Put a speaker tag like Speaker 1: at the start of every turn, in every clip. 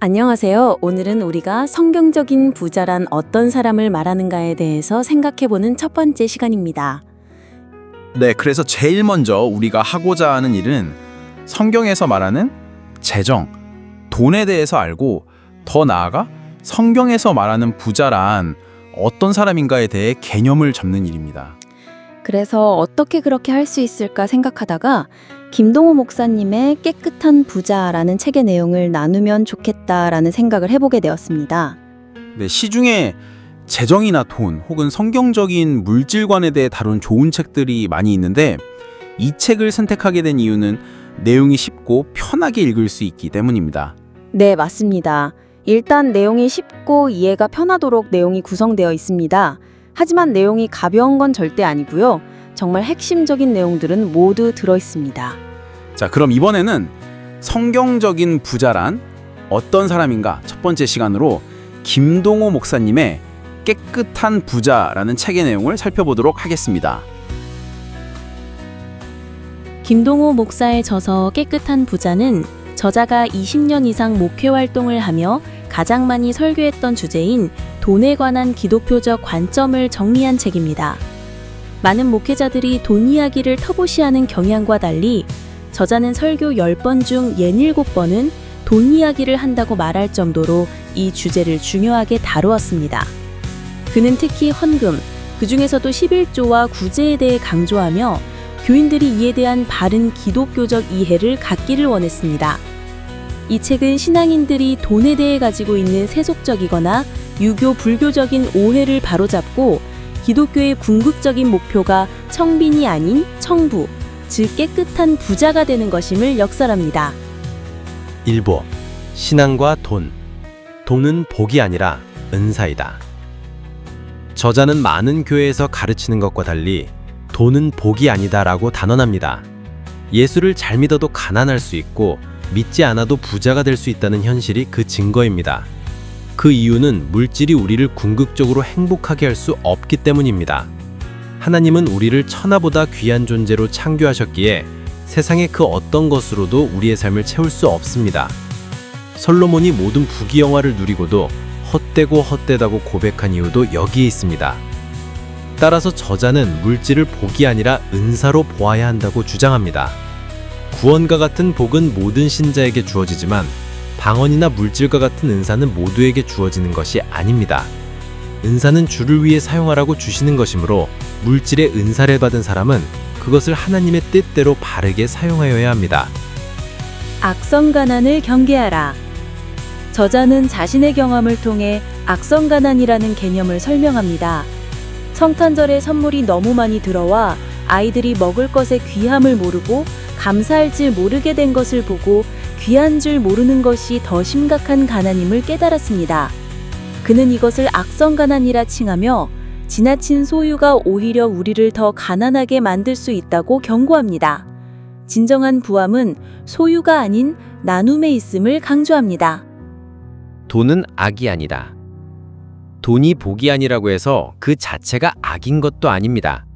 Speaker 1: 안녕하세요. 오늘은 우리가 성경적인 부자란 어떤 사람을 말하는가에 대해서 생각해보는 첫 번째 시간입니다.
Speaker 2: 네, 그래서 제일 먼저 우리가 하고자 하는 일은 성경에서 말하는 재정, 돈에 대해서 알고 더 나아가 성경에서 말하는 부자란 어떤 사람인가에 대해 개념을 잡는 일입니다.
Speaker 1: 그래서 어떻게 그렇게 할 수 있을까 생각하다가 김동호 목사님의 깨끗한 부자라는 책의 내용을 나누면 좋겠다라는 생각을 해보게 되었습니다.
Speaker 2: 네, 시중에 재정이나 돈 혹은 성경적인 물질관에 대해 다룬 좋은 책들이 많이 있는데 이 책을 선택하게 된 이유는 내용이 쉽고 편하게 읽을 수 있기 때문입니다.
Speaker 1: 네, 맞습니다. 일단 내용이 쉽고 이해가 편하도록 내용이 구성되어 있습니다. 하지만 내용이 가벼운 건 절대 아니고요. 정말 핵심적인 내용들은 모두 들어 있습니다.
Speaker 2: 자, 그럼 이번에는 성경적인 부자란 어떤 사람인가 첫 번째 시간으로 김동호 목사님의 깨끗한 부자라는 책의 내용을 살펴보도록 하겠습니다.
Speaker 1: 김동호 목사의 저서 깨끗한 부자는 저자가 20년 이상 목회 활동을 하며 가장 많이 설교했던 주제인 돈에 관한 기독교적 관점을 정리한 책입니다. 많은 목회자들이 돈 이야기를 터부시하는 경향과 달리 저자는 설교 10번 중 67번은 돈 이야기를 한다고 말할 정도로 이 주제를 중요하게 다루었습니다. 그는 특히 헌금, 그 중에서도 11조와 구제에 대해 강조하며 교인들이 이에 대한 바른 기독교적 이해를 갖기를 원했습니다. 이 책은 신앙인들이 돈에 대해 가지고 있는 세속적이거나 유교 불교적인 오해를 바로잡고 기독교의 궁극적인 목표가 청빈이 아닌 청부, 즉 깨끗한 부자가 되는 것임을 역설합니다.
Speaker 3: 일부 신앙과 돈 돈은 복이 아니라 은사이다. 저자는 많은 교회에서 가르치는 것과 달리 돈은 복이 아니다라고 단언합니다. 예수를 잘 믿어도 가난할 수 있고 믿지 않아도 부자가 될 수 있다는 현실이 그 증거입니다. 그 이유는 물질이 우리를 궁극적으로 행복하게 할 수 없기 때문입니다. 하나님은 우리를 천하보다 귀한 존재로 창조하셨기에 세상의 그 어떤 것으로도 우리의 삶을 채울 수 없습니다. 솔로몬이 모든 부귀영화를 누리고도 헛되고 헛되다고 고백한 이유도 여기에 있습니다. 따라서 저자는 물질을 복이 아니라 은사로 보아야 한다고 주장합니다. 구원과 같은 복은 모든 신자에게 주어지지만 방언이나 물질과 같은 은사는 모두에게 주어지는 것이 아닙니다. 은사는 주를 위해 사용하라고 주시는 것이므로 물질의 은사를 받은 사람은 그것을 하나님의 뜻대로 바르게 사용하여야 합니다.
Speaker 1: 악성 가난을 경계하라. 저자는 자신의 경험을 통해 악성 가난이라는 개념을 설명합니다. 성탄절에 선물이 너무 많이 들어와 아이들이 먹을 것의 귀함을 모르고 감사할 줄 모르게 된 것을 보고 귀한 줄 모르는 것이 더 심각한 가난임을 깨달았습니다. 그는 이것을 악성 가난이라 칭하며 지나친 소유가 오히려 우리를 더 가난하게 만들 수 있다고 경고합니다. 진정한 부함은 소유가 아닌 나눔에 있음을 강조합니다.
Speaker 3: 돈은 악이 아니다. 돈이 복이 아니라고 해서 그 자체가 악인 것도 아닙니다.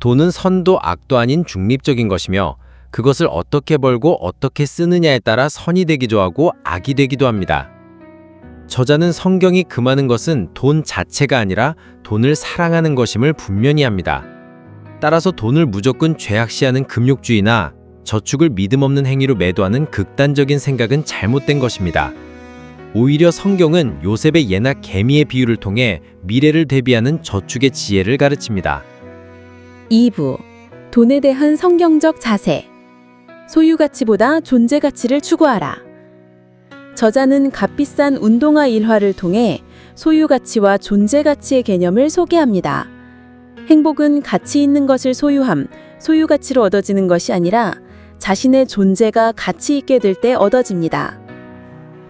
Speaker 3: 돈은 선도 악도 아닌 중립적인 것이며 그것을 어떻게 벌고 어떻게 쓰느냐에 따라 선이 되기도 하고 악이 되기도 합니다. 저자는 성경이 금하는 것은 돈 자체가 아니라 돈을 사랑하는 것임을 분명히 합니다. 따라서 돈을 무조건 죄악시하는 금욕주의나 저축을 믿음 없는 행위로 매도하는 극단적인 생각은 잘못된 것입니다. 오히려 성경은 요셉의 예나 개미의 비유를 통해 미래를 대비하는 저축의 지혜를 가르칩니다.
Speaker 1: 2부 돈에 대한 성경적 자세 소유 가치보다 존재 가치를 추구하라. 저자는 값비싼 운동화 일화를 통해 소유 가치와 존재 가치의 개념을 소개합니다. 행복은 가치 있는 것을 소유함, 소유 가치로 얻어지는 것이 아니라 자신의 존재가 가치 있게 될 때 얻어집니다.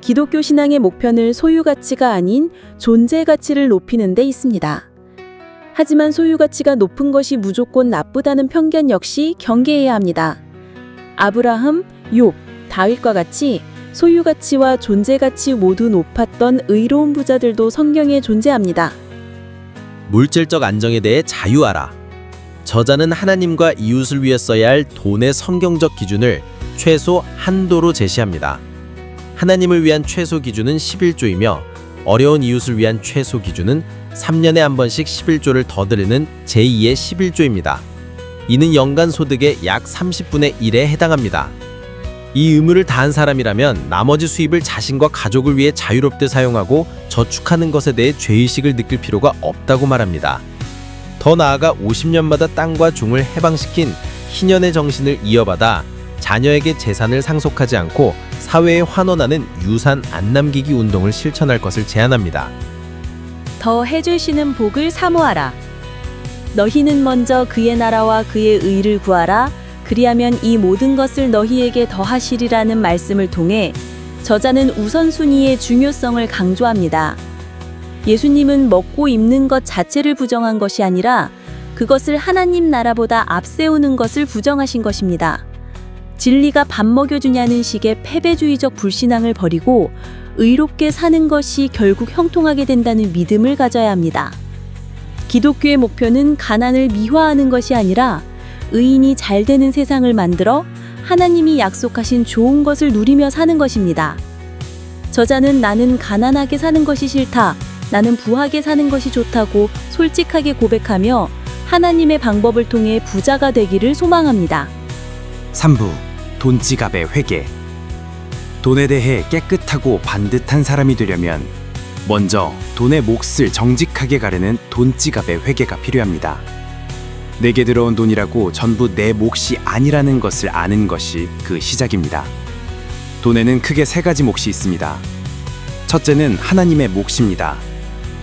Speaker 1: 기독교 신앙의 목표는 소유 가치가 아닌 존재 가치를 높이는 데 있습니다. 하지만 소유 가치가 높은 것이 무조건 나쁘다는 편견 역시 경계해야 합니다. 아브라함, 욥, 다윗과 같이 소유 가치와 존재 가치 모두 높았던 의로운 부자들도 성경에 존재합니다.
Speaker 3: 물질적 안정에 대해 자유하라. 저자는 하나님과 이웃을 위해 써야 할 돈의 성경적 기준을 최소 한도로 제시합니다. 하나님을 위한 최소 기준은 11조이며 어려운 이웃을 위한 최소 기준은 3년에 한 번씩 11조를 더 드리는 제2의 11조입니다. 이는 연간 소득의 약 30분의 1에 해당합니다. 이 의무를 다한 사람이라면 나머지 수입을 자신과 가족을 위해 자유롭게 사용하고 저축하는 것에 대해 죄의식을 느낄 필요가 없다고 말합니다. 더 나아가 50년마다 땅과 종을 해방시킨 희년의 정신을 이어받아 자녀에게 재산을 상속하지 않고 사회에 환원하는 유산 안 남기기 운동을 실천할 것을 제안합니다.
Speaker 1: 더 해주시는 복을 사모하라. 너희는 먼저 그의 나라와 그의 의를 구하라. 그리하면 이 모든 것을 너희에게 더하시리라는 말씀을 통해 저자는 우선순위의 중요성을 강조합니다. 예수님은 먹고 입는 것 자체를 부정한 것이 아니라 그것을 하나님 나라보다 앞세우는 것을 부정하신 것입니다. 진리가 밥 먹여주냐는 식의 패배주의적 불신앙을 버리고 의롭게 사는 것이 결국 형통하게 된다는 믿음을 가져야 합니다. 기독교의 목표는 가난을 미화하는 것이 아니라 의인이 잘 되는 세상을 만들어 하나님이 약속하신 좋은 것을 누리며 사는 것입니다. 저자는 나는 가난하게 사는 것이 싫다. 나는 부하게 사는 것이 좋다고 솔직하게 고백하며 하나님의 방법을 통해 부자가 되기를 소망합니다.
Speaker 4: 3부 돈지갑의 회계 돈에 대해 깨끗하고 반듯한 사람이 되려면 먼저 돈의 몫을 정직하게 가르는 돈지갑의 회계가 필요합니다. 내게 들어온 돈이라고 전부 내 몫이 아니라는 것을 아는 것이 그 시작입니다. 돈에는 크게 세 가지 몫이 있습니다. 첫째는 하나님의 몫입니다.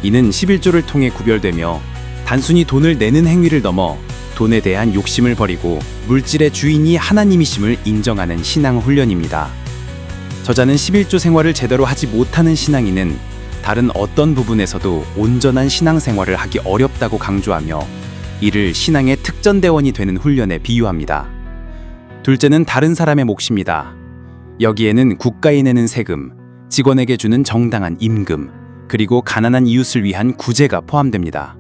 Speaker 4: 이는 11조를 통해 구별되며 단순히 돈을 내는 행위를 넘어 돈에 대한 욕심을 버리고 물질의 주인이 하나님이심을 인정하는 신앙 훈련입니다. 저자는 11조 생활을 제대로 하지 못하는 신앙인은 다른 어떤 부분에서도 온전한 신앙 생활을 하기 어렵다고 강조하며 이를 신앙의 특전대원이 되는 훈련에 비유합니다. 둘째는 다른 사람의 몫입니다. 여기에는 국가에 내는 세금, 직원에게 주는 정당한 임금, 그리고 가난한 이웃을 위한 구제가 포함됩니다.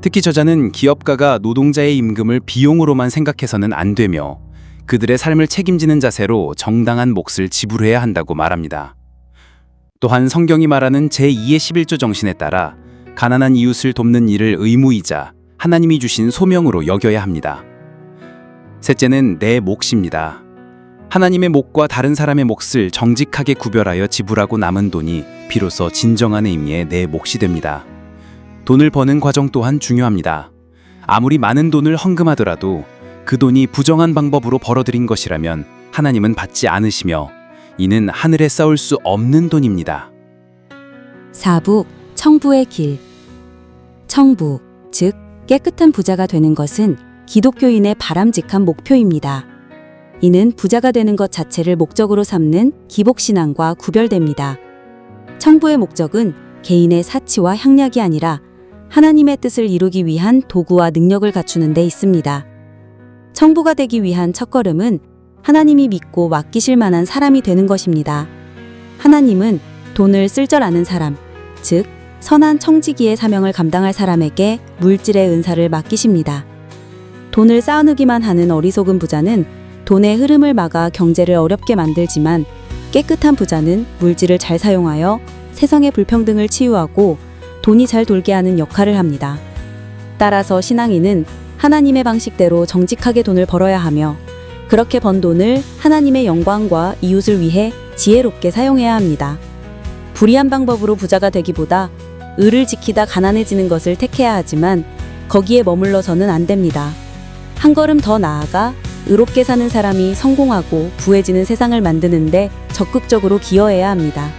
Speaker 4: 특히 저자는 기업가가 노동자의 임금을 비용으로만 생각해서는 안 되며 그들의 삶을 책임지는 자세로 정당한 몫을 지불해야 한다고 말합니다. 또한 성경이 말하는 제2의 11조 정신에 따라 가난한 이웃을 돕는 일을 의무이자 하나님이 주신 소명으로 여겨야 합니다. 셋째는 내 몫입니다. 하나님의 몫과 다른 사람의 몫을 정직하게 구별하여 지불하고 남은 돈이 비로소 진정한 의미의 내 몫이 됩니다. 돈을 버는 과정 또한 중요합니다. 아무리 많은 돈을 헌금하더라도 그 돈이 부정한 방법으로 벌어들인 것이라면 하나님은 받지 않으시며 이는 하늘에 쌓을 수 없는 돈입니다.
Speaker 5: 4부 청부의 길 청부 즉 깨끗한 부자가 되는 것은 기독교인의 바람직한 목표입니다. 이는 부자가 되는 것 자체를 목적으로 삼는 기복신앙과 구별됩니다. 청부의 목적은 개인의 사치와 향락이 아니라 하나님의 뜻을 이루기 위한 도구와 능력을 갖추는 데 있습니다. 청부가 되기 위한 첫걸음은 하나님이 믿고 맡기실 만한 사람이 되는 것입니다. 하나님은 돈을 쓸 줄 아는 사람, 즉 선한 청지기의 사명을 감당할 사람에게 물질의 은사를 맡기십니다. 돈을 쌓아누기만 하는 어리석은 부자는 돈의 흐름을 막아 경제를 어렵게 만들지만 깨끗한 부자는 물질을 잘 사용하여 세상의 불평등을 치유하고 돈이 잘 돌게 하는 역할을 합니다. 따라서 신앙인은 하나님의 방식대로 정직하게 돈을 벌어야 하며 그렇게 번 돈을 하나님의 영광과 이웃을 위해 지혜롭게 사용해야 합니다. 불의한 방법으로 부자가 되기보다 의를 지키다 가난해지는 것을 택해야 하지만 거기에 머물러서는 안 됩니다. 한 걸음 더 나아가 의롭게 사는 사람이 성공하고 부해지는 세상을 만드는데 적극적으로 기여해야 합니다.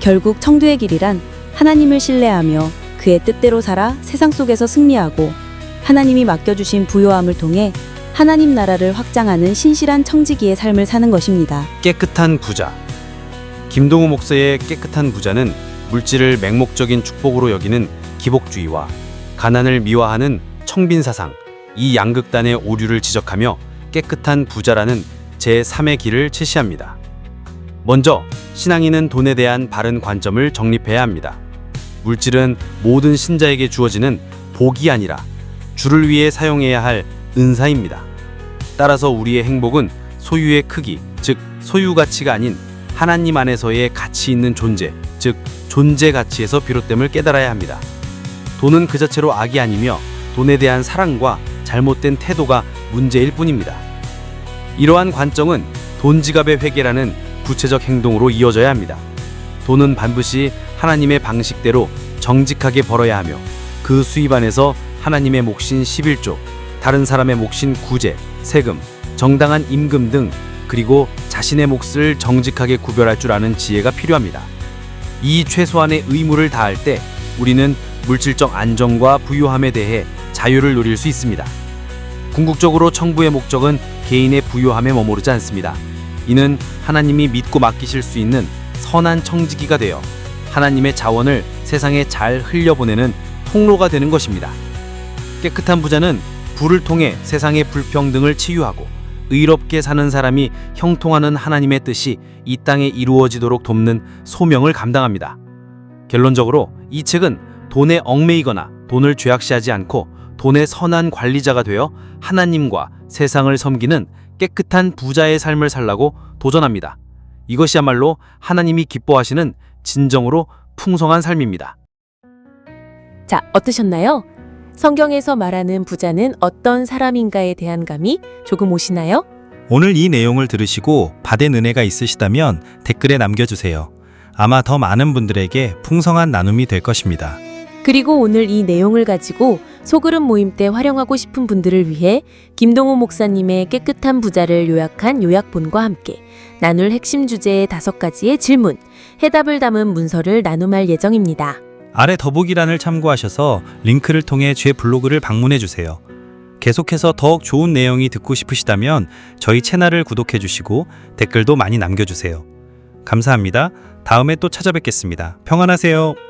Speaker 5: 결국 청두의 길이란 하나님을 신뢰하며 그의 뜻대로 살아 세상 속에서 승리하고 하나님이 맡겨주신 부요함을 통해 하나님 나라를 확장하는 신실한 청지기의 삶을 사는 것입니다.
Speaker 3: 깨끗한 부자. 김동우 목사의 깨끗한 부자는 물질을 맹목적인 축복으로 여기는 기복주의와 가난을 미화하는 청빈 사상, 이 양극단의 오류를 지적하며 깨끗한 부자라는 제3의 길을 제시합니다. 먼저 신앙인은 돈에 대한 바른 관점을 정립해야 합니다. 물질은 모든 신자에게 주어지는 복이 아니라 주를 위해 사용해야 할 은사입니다. 따라서 우리의 행복은 소유의 크기, 즉 소유 가치가 아닌
Speaker 6: 하나님 안에서의 가치 있는 존재, 즉 존재 가치에서 비롯됨을 깨달아야 합니다. 돈은 그 자체로 악이 아니며 돈에 대한 사랑과 잘못된 태도가 문제일 뿐입니다. 이러한 관점은 돈 지갑의 회계라는 구체적 행동으로 이어져야 합니다. 돈은 반드시 하나님의 방식대로 정직하게 벌어야 하며 그 수입 안에서 하나님의 몫인 11조, 다른 사람의 몫인 구제, 세금, 정당한 임금 등 그리고 자신의 몫을 정직하게 구별할 줄 아는 지혜가 필요합니다. 이 최소한의 의무를 다할 때 우리는 물질적 안정과 부유함에 대해 자유를 누릴 수 있습니다. 궁극적으로 청부의 목적은 개인의 부유함에 머무르지 않습니다. 이는 하나님이 믿고 맡기실 수 있는 선한 청지기가 되어 하나님의 자원을 세상에 잘 흘려보내는 통로가 되는 것입니다. 깨끗한 부자는 부를 통해 세상의 불평등을 치유하고 의롭게 사는 사람이 형통하는 하나님의 뜻이 이 땅에 이루어지도록 돕는 소명을 감당합니다. 결론적으로 이 책은 돈에 얽매이거나 돈을 죄악시하지 않고 돈의 선한 관리자가 되어 하나님과 세상을 섬기는 깨끗한 부자의 삶을 살라고 도전합니다. 이것이야말로 하나님이 기뻐하시는 진정으로 풍성한 삶입니다.
Speaker 1: 자, 어떠셨나요? 성경에서 말하는 부자는 어떤 사람인가에 대한 감이 조금 오시나요?
Speaker 7: 오늘 이 내용을 들으시고 받은 은혜가 있으시다면 댓글에 남겨주세요. 아마 더 많은 분들에게 풍성한 나눔이 될 것입니다.
Speaker 1: 그리고 오늘 이 내용을 가지고 소그룹 모임 때 활용하고 싶은 분들을 위해 김동호 목사님의 깨끗한 부자를 요약한 요약본과 함께 나눌 핵심 주제의 다섯 가지의 질문, 해답을 담은 문서를 나눔할 예정입니다.
Speaker 7: 아래 더보기란을 참고하셔서 링크를 통해 제 블로그를 방문해 주세요. 계속해서 더욱 좋은 내용이 듣고 싶으시다면 저희 채널을 구독해 주시고 댓글도 많이 남겨주세요. 감사합니다. 다음에 또 찾아뵙겠습니다. 평안하세요.